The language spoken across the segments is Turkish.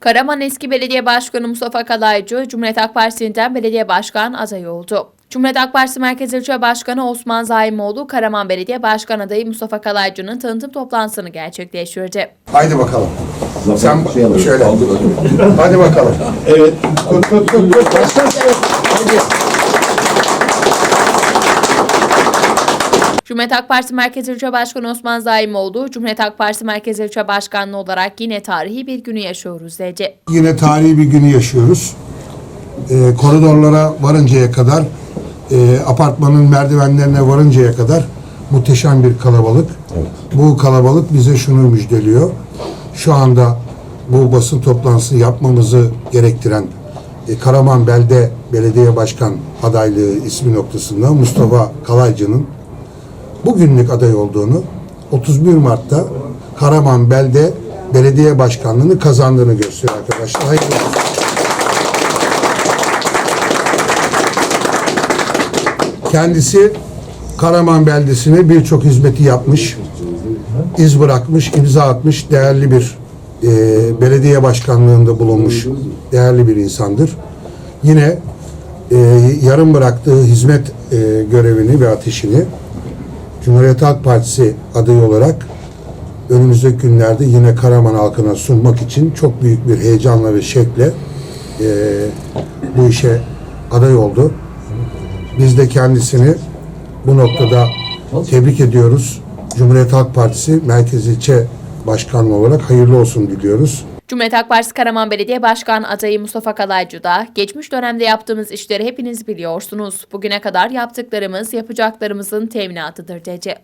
Karaman eski belediye başkanı Mustafa Kalaycı, Cumhuriyet Halk Partisi'nden belediye başkan adayı oldu. Cumhuriyet Halk Partisi Merkez İlçe Başkanı Osman Zaimoğlu, Karaman Belediye Başkan adayı Mustafa Kalaycı'nın tanıtım toplantısını gerçekleştirdi. Haydi bakalım. Sen Zafer, şey alalım. şöyle. Kaldır hadi. Hadi bakalım. Evet. Tut tut tut tut. Başkan. Haydi. Cumhuriyet Halk Partisi Merkez İlçe Başkanı Osman Zaimoğlu, Cumhuriyet Halk Partisi Merkez İlçe Başkanlığı olarak yine tarihi bir günü yaşıyoruz dedi. Yine tarihi bir günü yaşıyoruz. Ee, koridorlara varıncaya kadar, e, apartmanın merdivenlerine varıncaya kadar muhteşem bir kalabalık. Bu kalabalık bize şunu müjdeliyor. Şu anda bu basın toplantısını yapmamızı gerektiren e, Karaman Belde Belediye Başkan adaylığı ismi noktasında Mustafa Kalaycı'nın bugünlük aday olduğunu 31 Mart'ta Karaman Belde Belediye Başkanlığı'nı kazandığını gösteriyor arkadaşlar. Hayırlı olsun. Kendisi Karaman Beldesi'ne birçok hizmeti yapmış, iz bırakmış, imza atmış, değerli bir e, belediye başkanlığında bulunmuş değerli bir insandır. Yine e, yarım bıraktığı hizmet e, görevini ve ateşini Cumhuriyet Halk Partisi adayı olarak önümüzdeki günlerde yine Karaman halkına sunmak için çok büyük bir heyecanla ve şevkle e, bu işe aday oldu. Biz de kendisini bu noktada tebrik ediyoruz. Cumhuriyet Halk Partisi Merkez İlçe Başkanlığı olarak hayırlı olsun diliyoruz. Cumhuriyet Halk Partisi Karaman Belediye Başkan adayı Mustafa Kalaycı da geçmiş dönemde yaptığımız işleri hepiniz biliyorsunuz. Bugüne kadar yaptıklarımız yapacaklarımızın teminatıdır dedi.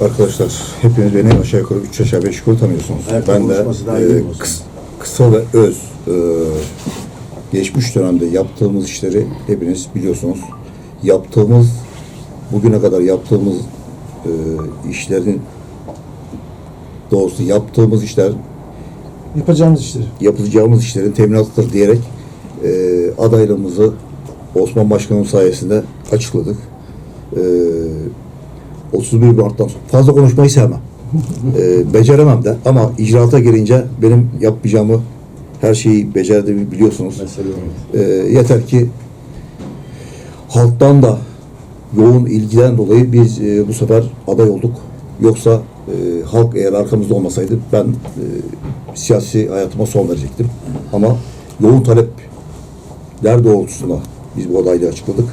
Arkadaşlar hepiniz beni aşağı yukarı 3 aşağı 5 yukarı tanıyorsunuz. Erkan ben de e, kıs- kısa ve öz e, geçmiş dönemde yaptığımız işleri hepiniz biliyorsunuz. Yaptığımız bugüne kadar yaptığımız e, işlerin doğrusu yaptığımız işler Yapacağımız işleri. yapacağımız işlerin teminatıdır diyerek e, adaylığımızı Osman Başkanım sayesinde açıkladık. E, 31 Mart'tan sonra fazla konuşmayı sevmem. E, beceremem de ama icraata girince benim yapmayacağımı her şeyi becerdiğimi biliyorsunuz. E, yeter ki halktan da yoğun ilgiden dolayı biz e, bu sefer aday olduk. Yoksa e, halk eğer arkamızda olmasaydı ben e, siyasi hayatıma son verecektim. Ama yoğun talepler doğrultusunda biz bu adaylığı açıkladık.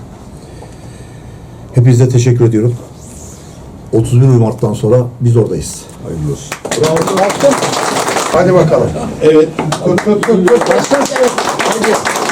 Hepinize teşekkür ediyorum. 31 Mart'tan sonra biz oradayız. Hayırlı olsun. Hadi bakalım. Evet. Tut tut. Başkan. Haydi.